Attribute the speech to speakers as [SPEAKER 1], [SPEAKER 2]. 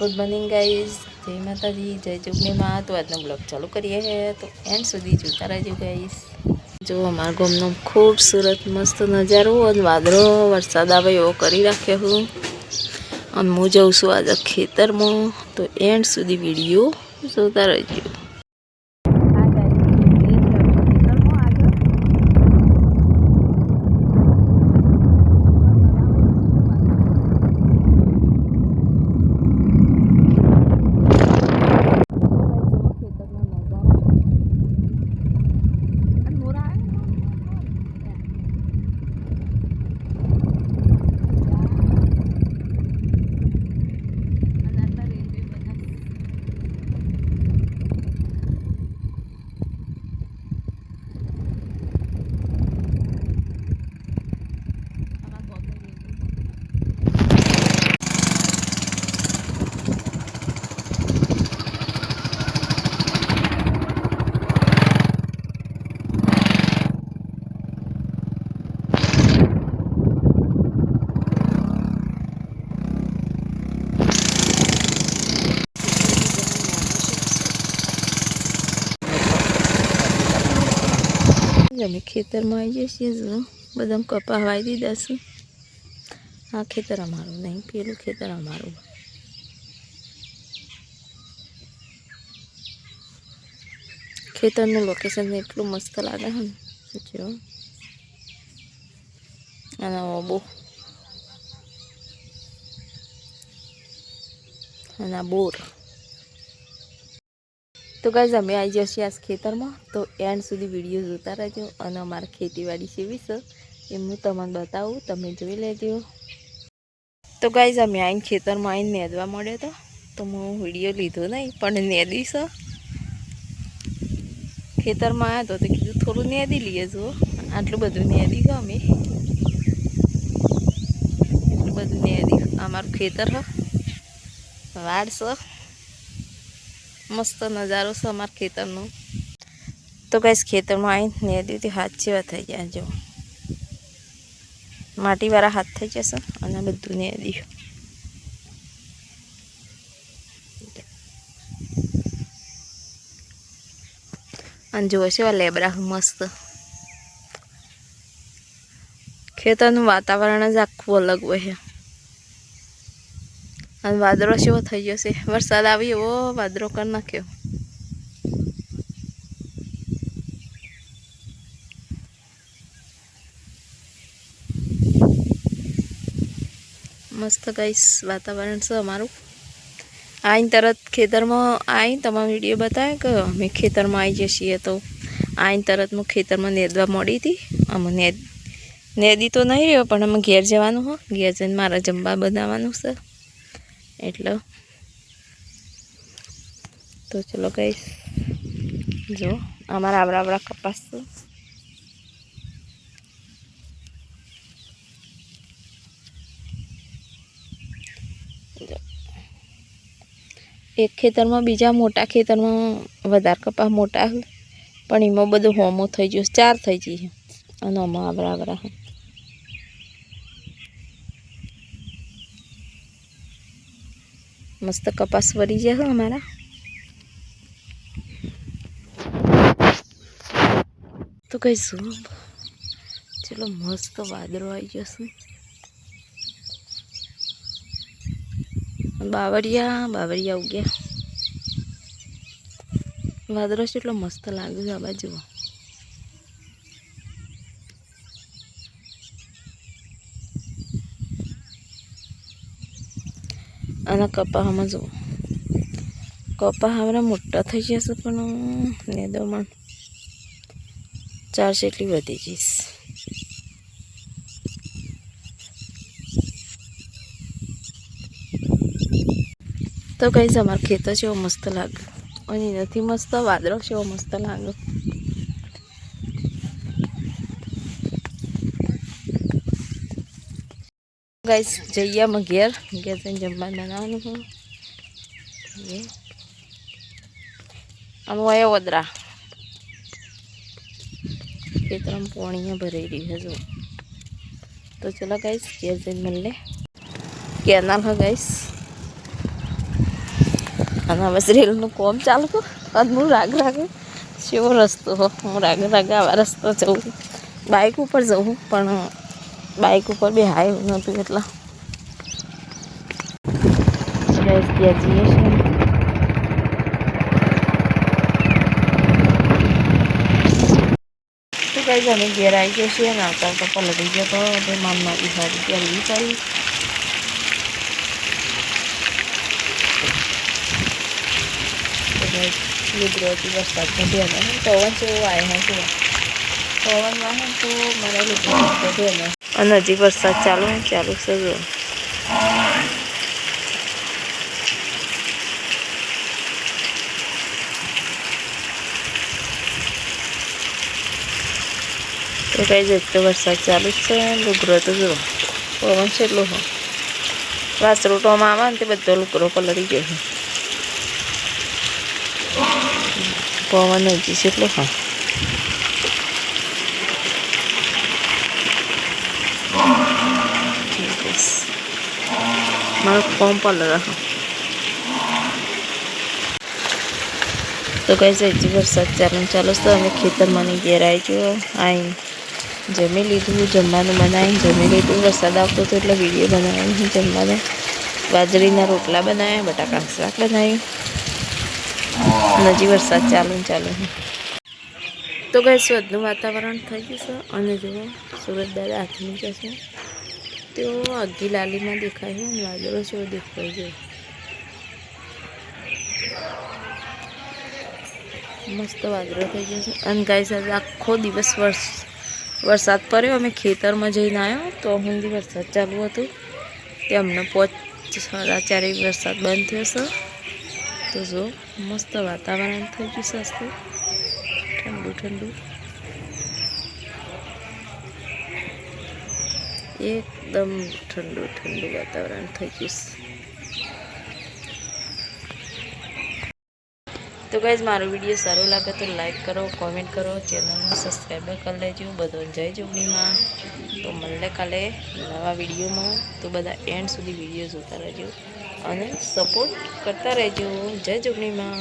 [SPEAKER 1] Good morning guys. જય માતાજી, જય ચૂંટણીમાં તો આજનો બ્લોગ ચાલુ કરીએ છે તો એન્ડ સુધી જોતા રહેજો ગાઈઝ. જો અમારા ગામનો ખૂબસૂરત મસ્ત નજારો અને વાદળો, વરસાદ આવે એવો કરી રાખ્યો હું. અને હું જઉં છું આજે ખેતરમાં. તો એન્ડ સુધી વીડિયો જોતા રહેજો. અમે ખેતરમાં આવી જઈએ છીએ. બધા કપા વાવી દીધા છે. આ ખેતર અમારું નહીં, પેલું ખેતર અમારું. ખેતરનું લોકેશન એટલું મસ્ત લાગે છે ને જો અને ઓબો અને બોર. તો ગાઈઝ અમે આવી જશે આ ખેતરમાં. તો એન્ડ સુધી વીડિયો જોતા રહેજો અને અમારા ખેતીવાડી સેવી છે એ હું તમને બતાવું. તમે જોઈ લેજો. તો ગાઈઝ અમે આવીને ખેતરમાં આવીને નેદવા મળ્યો હતો. તો હું વીડિયો લીધો નહીં, પણ નેદીશ ખેતરમાં આવ્યો તો તો કીધું, થોડું નેદી લઈએ જુઓ આટલું બધું નેદી ગયો અમે એટલું બધું નેદી. અમારું ખેતર હ. વાડ છે મસ્ત નજારો છે અમારા ખેતરનો. તો કઈશ ખેતરમાં આવીને નેદીથી હાથ જેવા થઈ ગયા જો. માટીવાળા હાથ થઈ જશે અને બધું નેદ્યું અને જુઓ છે લેબરા મસ્ત. ખેતરનું વાતાવરણ જ આખું અલગ હોય છે. અને વાદળો જેવો થઈ ગયો છે વરસાદ આવી એવો વાદળો કરી નાખ્યો મસ્ત કઈશ વાતાવરણ છે અમારું આઈને તરત ખેતરમાં આવીને તમારો વીડિયો બતાવે કે અમે ખેતરમાં આવી જઈએ તો આઈને તરત હું ખેતરમાં નેદવા મળી હતી અમે નેદ નેદી તો નહીં રહ્યો પણ અમે ઘેર જવાનું હો ઘેર જઈને મારા જમવા બનાવવાનું છે એટલે તો ચલો કહીશ જો અમારા આવડા આવડા કપાસ એક ખેતરમાં બીજા મોટા ખેતરમાં વધારે કપાસ મોટા પણ એમાં બધું હોમો થઈ ગયો ચાર થઈ ગયું અને આમાં આવરા આવડા મસ્ત કપાસ વળી જશે અમારા. તો કહીશું, ચલો મસ્ત વાદળો આવી જશે બાવરિયા બાવરિયા ઉગ્યા. વાદળો કેટલો મસ્ત લાગ્યો છે આ બાજુ અને કપાહમાં જુઓ. કપા હવે મોટા થઈ જશે પણ નેદોમાં ચાર જેટલી વધી જઈશ તો કઈ અમારા ખેતર જેવો મસ્ત લાગ્યો. અને નથી મસ્ત વાદળો જેવો મસ્ત લાગે ગાઈસ, જઈએ અમે ઘેર. ઘેર જઈને જમવા બનાવવાનું આમ હોય વદરા ખેતરમાં પાણી ભરાઈ રહ્યું હજુ તો ચલો ગાઈસ, ઘેર જઈને મળે કેનાલ હ ગાઈસ. અને હવે રેલનું કોમ ચાલુ અને હું રાગ રાગે કેવો રસ્તો. હો રાગ રાગે આવા રસ્તો જઉં બાઇક ઉપર જઉં પણ બાઇક ઉપર બી હાય નહોતું એટલા. ગયા જઈએ છીએ. તો કઈ અમે ઘેર આવી ગયા છીએ ને આવતા આવતા પલટી ગયો તો તે મામા બિહારી ત્યારે વિચારી ગુજરાતી વરસાદ નથી. હતા પવન જેવો આવે છે પવન વાહે તો મારા ઘટ્યો ને અને હજી વરસાદ ચાલુ ચાલુ છે જો તો કઈ જ તો વરસાદ ચાલુ જ છે લુગરો તો જો પવન છે એટલો વાસરો ટોમાં આવે ને તે બધો લુગરો પલળી ગયો પવન હજી છે એટલો હા. મારો ફોર્મ પલર તો કહે છે વરસાદ ચાલુ ચાલો છે તો અમે ખેતરમાં ની ઘેર આવી આવીને જમી લીધું જમવાનું બનાવીને જમી લીધું વરસાદ આવતો હતો એટલે વીડિયો બનાવ્યો જમવાને બાજરીના રોટલા બનાવ્યા બટાકા શાક બનાવ્યું હજી વરસાદ ચાલુ ચાલુ તો કઈ સ્વદનું વાતાવરણ થઈ ગયું છે અને જુઓ સુરત દાદા હાથની જશે તેઓ અગી લાલીમાં દેખાય છે, અને વાદળો જેવો દેખાય છે. મસ્ત વાદળો થઈ ગયો છે. અને ગાય સાથે આખો દિવસ વર્ષ, વરસાદ પડ્યો. અમે ખેતરમાં જઈને આવ્યો તો સુધી વરસાદ ચાલુ હતું. તે અમને પોચ, સાડા ચારે વરસાદ બંધ થયો છે. તો જો, મસ્ત વાતાવરણ થઈ ગયું છે ઠંડુ ઠંડુ. એકદમ ઠંડુ ઠંડુ વાતાવરણ થઈ ગયું તો ગાઈઝ મારો વીડિયો સારો લાગે તો લાઈક કરો કોમેન્ટ કરો ચેનલને સબસ્ક્રાઈબ કરી લેજો. બધો જય જોગણીમાં તો મળે કાલે નવા વિડીયોમાં તો બધા એન્ડ સુધી વીડિયો જોતા રહેજો અને સપોર્ટ કરતા રહેજો. જય જોગણીમાં